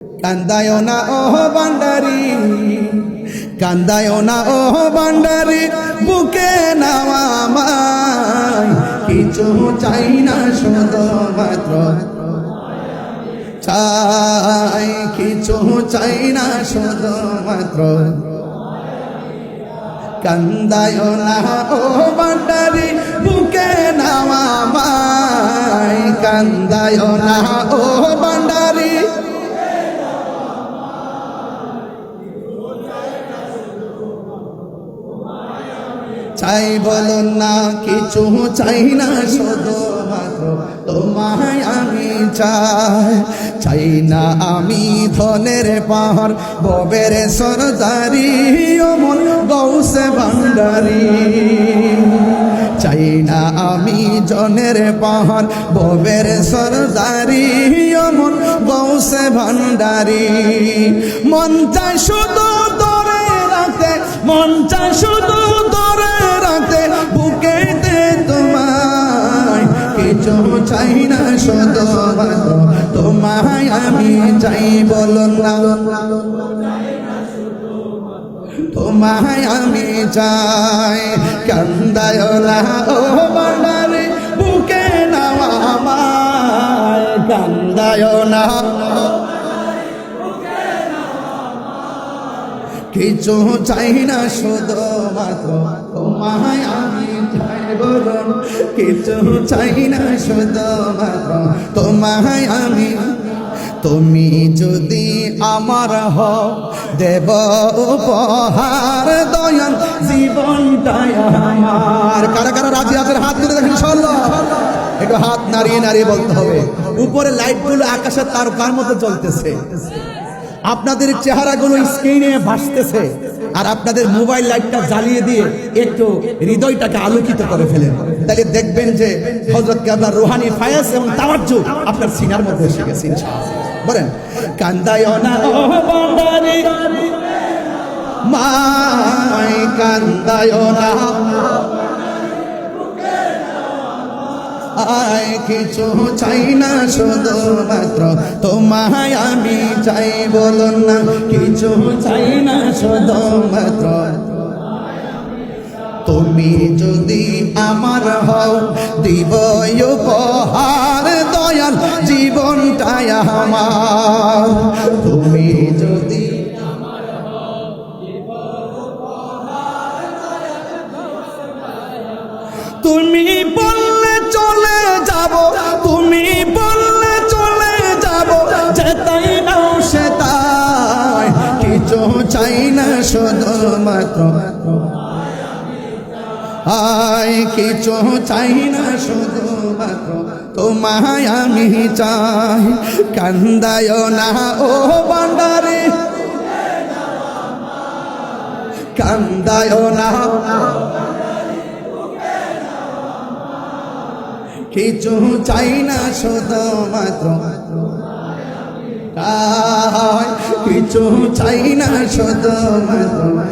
কান্দায় না ও বান্ডারি কান্দায় না ও বান্ডারি বুকে নাওয়া কিছু চাই না, শুধু মাত্র চাই। কিছু চাই না, শুধু মাত্র কান্দায় না ও বান্ডারি বুকে নাওয়া কান্দায় না ও বান্ডারি চাই বলুন না, কিছু চাই না, শুধু তোমায় আমি চাই। চাই না আমি ধনের পাহাড়, ববের সরদারি অমন গৌসে ভান্ডারি। চাই না আমি জনের পাহাড়, ববের সরদারি অমন গৌসে ভান্ডারি। মন চাই শুধু দরে রাখতে, মন চাই শুধু আমি চাই বলুন না। তোমায় আমি চাই কান্দায় ও বান্ডারে বুকে নাওয়া আমায়। কান্দায় না। কিছু চাই না শুধু মাত্র। তোমায় আমি চাই বলুন কিছু চাই না শুধু মাত্র। তোমায় আমি তুমি যদি আমার হও, দেব উপহার দয়াল জীবনটাই আমার। কারা কারা রাজি আছেন? হাত তুলে দেখেন, ইনশাআল্লাহ। একটু হাত নাড়িয়ে নাড়িয়ে বলতে হবে। উপরে লাইটগুলো আকাশের তারকার মতো জ্বলতেছে। আপনাদের চেহারাগুলো স্ক্রিনে ভাসতেছে। আর আপনাদের মোবাইল লাইটটা জ্বালিয়ে দিয়ে একটু হৃদয়টাকে আলোকিত করে ফেলেন। তাহলে দেখবেন যে হজরত আপনার রোহানি ফায়াস এবং তাওয়াজ্জু আপনার সিনার মধ্যে এসে গেছে। বলেন কান্দায় না কান্দায় না। আয়, কিছু চাই না, শুধু মাত্র তোমায় আমি চাই, বলুন না, কিছু চাই না, শুধু মাত্র। তুমি যদি আমার হও, দিব উপহার। জীবনটাই আমার। তুমি যদি তুমি বললে চলে যাব, তুমি বললে চলে যাব, যেতাই নাও সে তাই কিছু চাই না, শুধু মাত্র আয়, কিছু চাই না শুধু তোমায় আমি চাই। কান্দায় না, ও বান্ডারে কান্দায় না কিছু চাই না শুধু মাত্র। কিছু চাই না শুধু মাত্র।